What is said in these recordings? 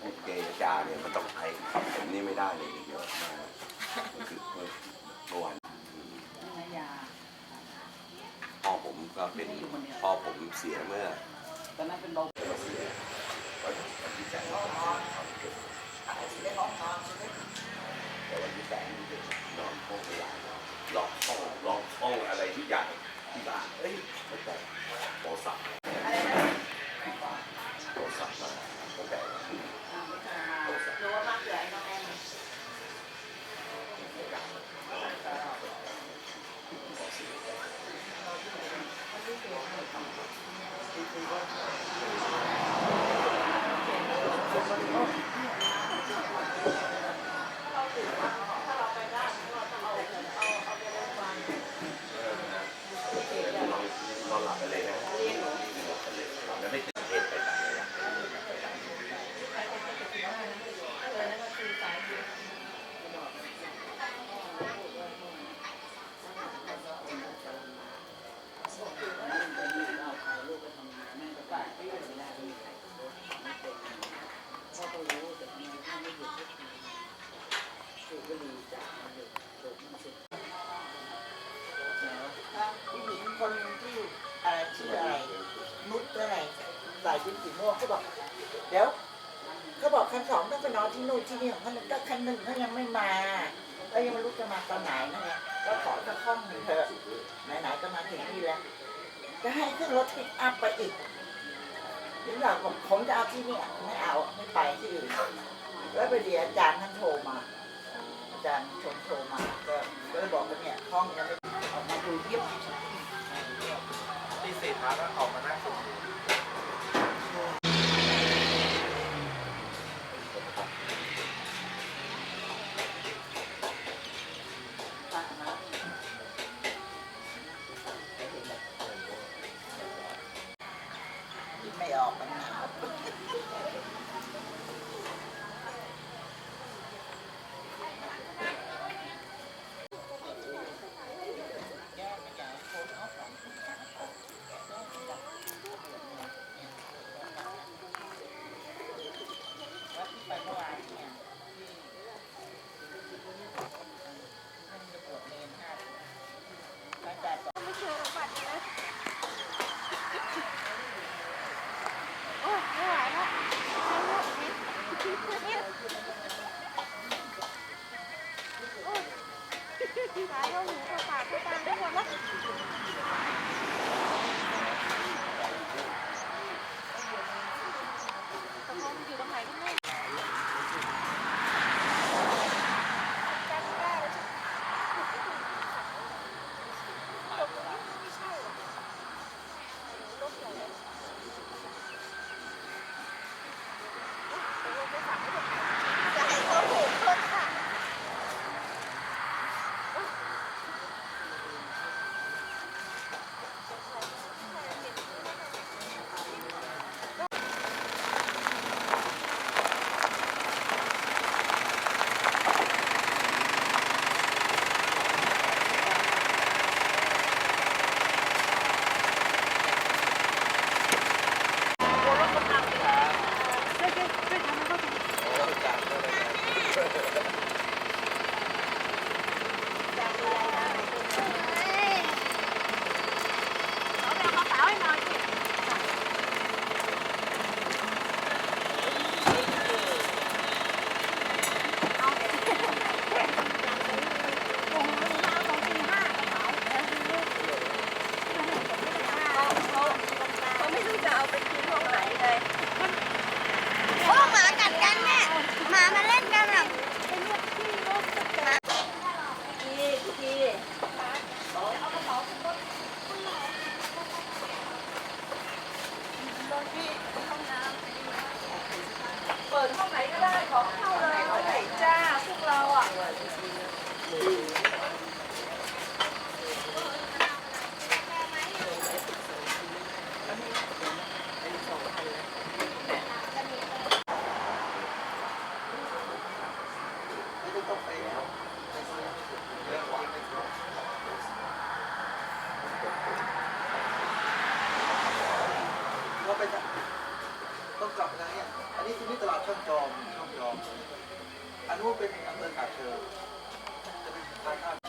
พูดเจรจาเนี่ยมันต้องใช้ผมนี่ไม่ได้เลยเยอะมากมันคือเมื่อวานพ่อผมก็เป็นพ่อผมเสียเมื่อตอนนั้นเป็นเบาเราเสียวันวันที่แปดความเกิดแต่วันที่แปดนี่นอนห้องเวลาล็อกห้องล็อกห้องอะไรทุกอย่ที่บ้านเอ้ยแต่โทรศัพท์อะไรนะโท ใส่ชุดสีม่วงเขาบอกเดี๋ยวเขาบอกคันสองต้องไปนอนที่นู่นที่นี่ของเขาก็คันหนึ่งเขายังไม่มาแล้วยังไม่รู้จะมาตอนไหนนั่นแหละก็ขอสักห้องหนึ่งเถอะไหนๆก็มาถึงนี่แล้วจะให้ขึ้นรถปิกอัพไปอีกหรือเราบอกผมจะเอาที่นี่ไม่เอาไม่ไปที่อื่นแล้วไปเดียวอาจารย์ท่านโทรมาอาจารย์ชมโทรมาก็ก็เลยบอกว่าเนี่ยห้องยังไม่ออกมาดูเยียบตีสี่มาก็ออกมานั่งสูง นะเนี่ยอันนี้คือที่ตลาดช่องจอมช่องจอมอันนู้นเป็นอำเภอกาบเชิงจะเป็นทางข้าม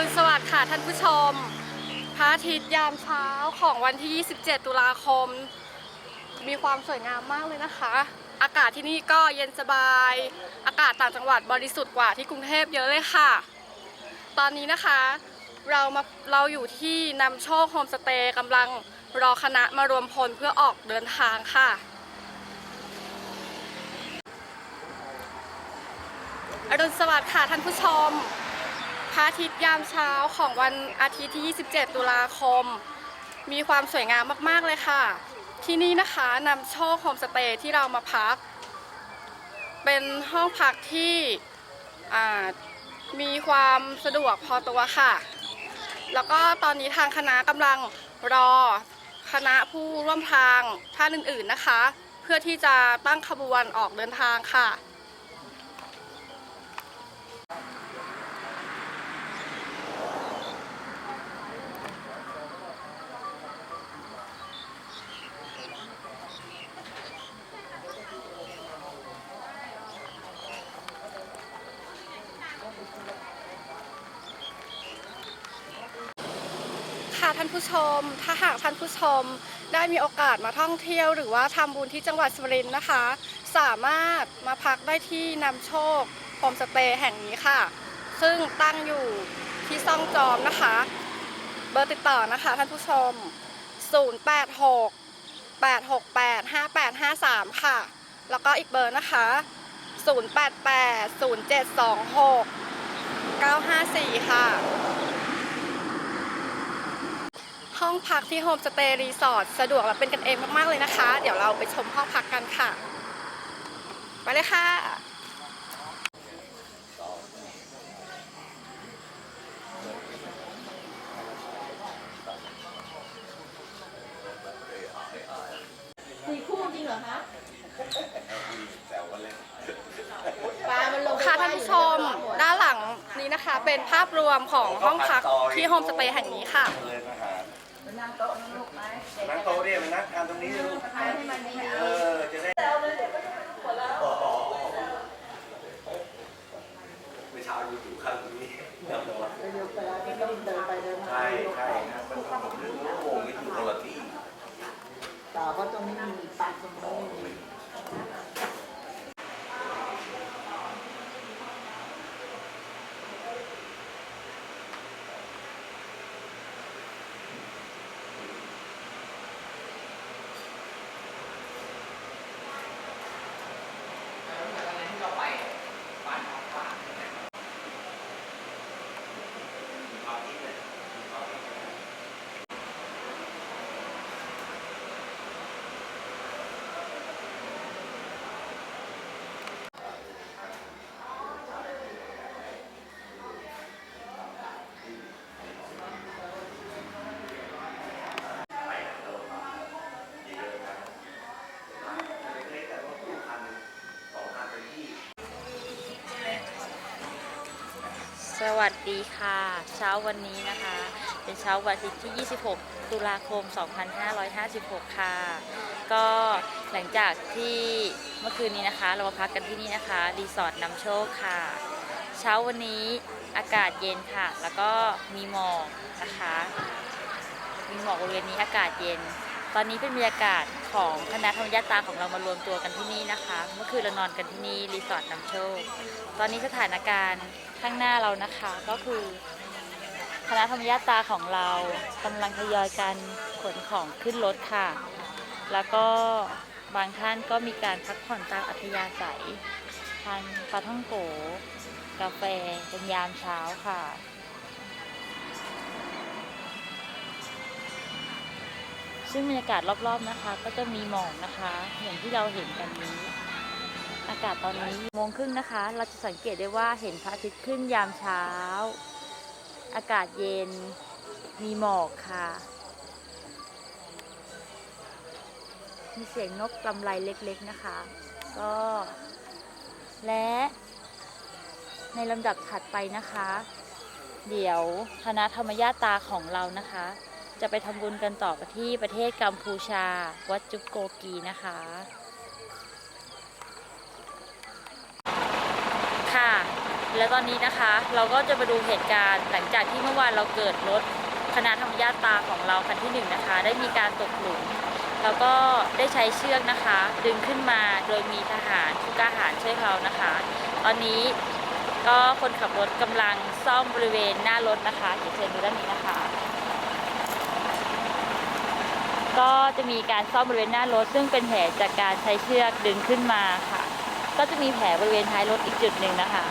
รุณสวัสดิ์ค่ะท่านผู้ชม พระอาทิตย์ยามเช้าของวันที่ 27 ตุลาคม มีความสวยงามมากเลยนะคะ อากาศที่นี่ก็เย็นสบาย อากาศต่างจังหวัดบริสุทธิ์กว่าที่กรุงเทพเยอะเลยค่ะ ตอนนี้นะคะเรามาเราอยู่ที่นำโชคโฮมสเตย์กำลังรอคณะมารวมพลเพื่อออกเดินทางค่ะอรุณสวัสดิ์ค่ะท่านผู้ชม ระอาทิตย์ยามเช้าของวันอาทิตย์ที่ 27 ตุลาคม มีความสวยงามมากๆเลยค่ะ ที่นี่นะคะนำโชคโฮมสเตย์ที่เรามาพัก เป็นห้องพักที่มีความสะดวกพอตัวค่ะ แล้วก็ตอนนี้ทางคณะกำลังรอคณะผู้ร่วมทางท่านอื่นๆนะคะ เพื่อที่จะตั้งขบวนออกเดินทางค่ะ ท่านผู้ชม ถ้าหากท่านผู้ชมได้มีโอกาสมาท่องเที่ยว หรือว่าทำบุญที่จังหวัดสุรินทร์นะคะ สามารถมาพักได้ที่นำโชคโฮมสเตย์แห่งนี้ค่ะ ซึ่งตั้งอยู่ที่ซ่องจอมนะคะ เบอร์ติดต่อนะคะท่านผู้ชม 086 868 5853 ค่ะ แล้วก็อีกเบอร์นะคะ 088 0726 954 ค่ะ ห้องพักที่โฮมสเตย์รีสอร์ทสะดวกและเป็นกันเองมาก ๆ เลยนะคะ เดี๋ยวเราไปชมห้องพักกันค่ะไปเลยค่ะค่ะท่านผู้ชมด้านหลังนี้นะคะ เป็นภาพรวมของห้องพักที่โฮมสเตย์แห่งนี้ค่ะ เลยมาหา นั่งโต๊ะนั่งลูกไหมนั่งโต๊ะเนี่ยมันนั่งทานตรงนี้เลยลูกให้มันดีเออจะได้เมื่อเช้าอยู่อยู่ข้างตรงนี้ๆเร็วๆไปแล้วก็ต้องเดินไปเดินมาใช่ใช่ครับมันผมนึกว่าโมงนี่อยู่คนละที่ ต่อเพราะตรงนี้มีปากตรงนี้ไม่มี สวัสดีค่ะ เช้าวันนี้นะคะ เป็นเช้าวันอาทิตย์ที่ 26 ตุลาคม 2556 ค่ะ ก็หลังจากที่เมื่อคืนนี้นะคะ เรามาพักกันที่นี่นะคะรีสอร์ทนำโชคค่ะ เช้าวันนี้อากาศเย็นค่ะ แล้วก็มีหมอกนะคะ มีหมอกบริเวณนี้อากาศเย็น ตอนนี้เป็นบรรยากาศของคณะธรรมยาตาของเรามารวมตัวกันที่นี่นะคะ เมื่อคืนเรานอนกันที่นี่รีสอร์ทนำโชค ตอนนี้สถานการณ์ ข้างหน้าเรานะคะ ก็คือคณะธรรมยาตาของเรากำลังทยอยกันขนของขึ้นรถค่ะ แล้วก็บางท่านก็มีการพักผ่อนตามอัธยาศัยทานปลาท่องโก กาแฟเป็นยามเช้าค่ะซึ่งบรรยากาศรอบๆนะคะ ก็จะมีหมอกนะคะ อย่างที่เราเห็นกันนี้ อากาศตอนนี้โมงครึ่งนะคะ เราจะสังเกตได้ว่าเห็นพระอาทิตย์ขึ้นยามเช้า อากาศเย็น มีหมอกค่ะ มีเสียงนกกำไรเล็กๆนะคะ ก็ และในลำดับถัดไปนะคะ เดี๋ยวคณะธรรมญาตาของเรานะคะ จะไปทำบุญกันต่อที่ประเทศกัมพูชา วัดจุกโกกีนะคะ ค่ะ และตอนนี้นะคะเราก็จะมาดูเหตุการณ์หลังจากที่เมื่อวานเราเกิดรถคณะธรรมญาตราของเราคันที่หนึ่งนะคะ ได้มีการตกหลุมแล้วก็ได้ใช้เชือกนะคะ ดึงขึ้นมาโดยมีทหารผู้กล้าหารช่วยเรานะคะ ตอนนี้ก็คนขับรถกำลังซ่อมบริเวณหน้ารถนะคะเดี๋ยวเชิญดูด้านนี้นะคะ ก็จะมีการซ่อมบริเวณหน้ารถ ซึ่งเป็นแผลจากการใช้เชือกดึงขึ้นมาค่ะ ก็จะมีแผลบริเวณท้ายรถอีกจุดหนึ่งนะคะ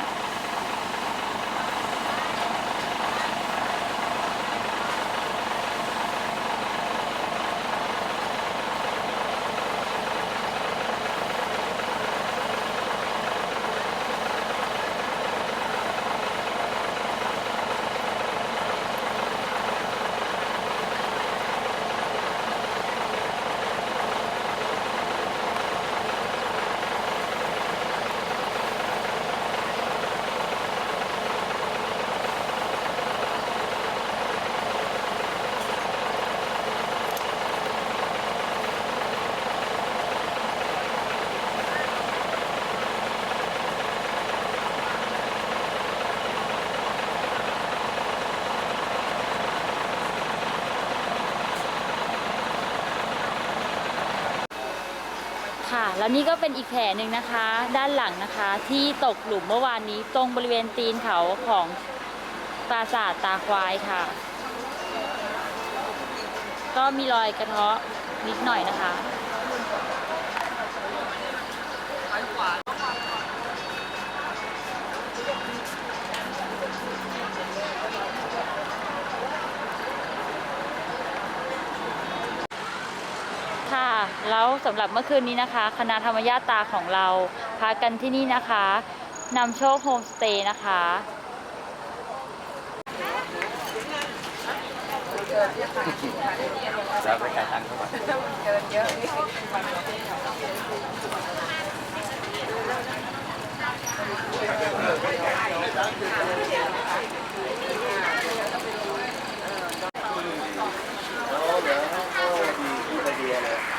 แล้วนี่ก็เป็นอีกแผลหนึ่งนะคะ ด้านหลังนะคะ ที่ตกหลุมเมื่อวานนี้ตรงบริเวณตีนเขาของปราสาทตาควายค่ะ ก็มีรอยกระเทาะนิดหน่อยนะคะ แล้วสำหรับเมื่อคืนนี้นะคะ คณะธรรมญาตาของเราพักกันที่นี่นะคะนำโชคโฮมสเตย์นะคะแล้วไปจ่ายตังค์เขาก่อนอ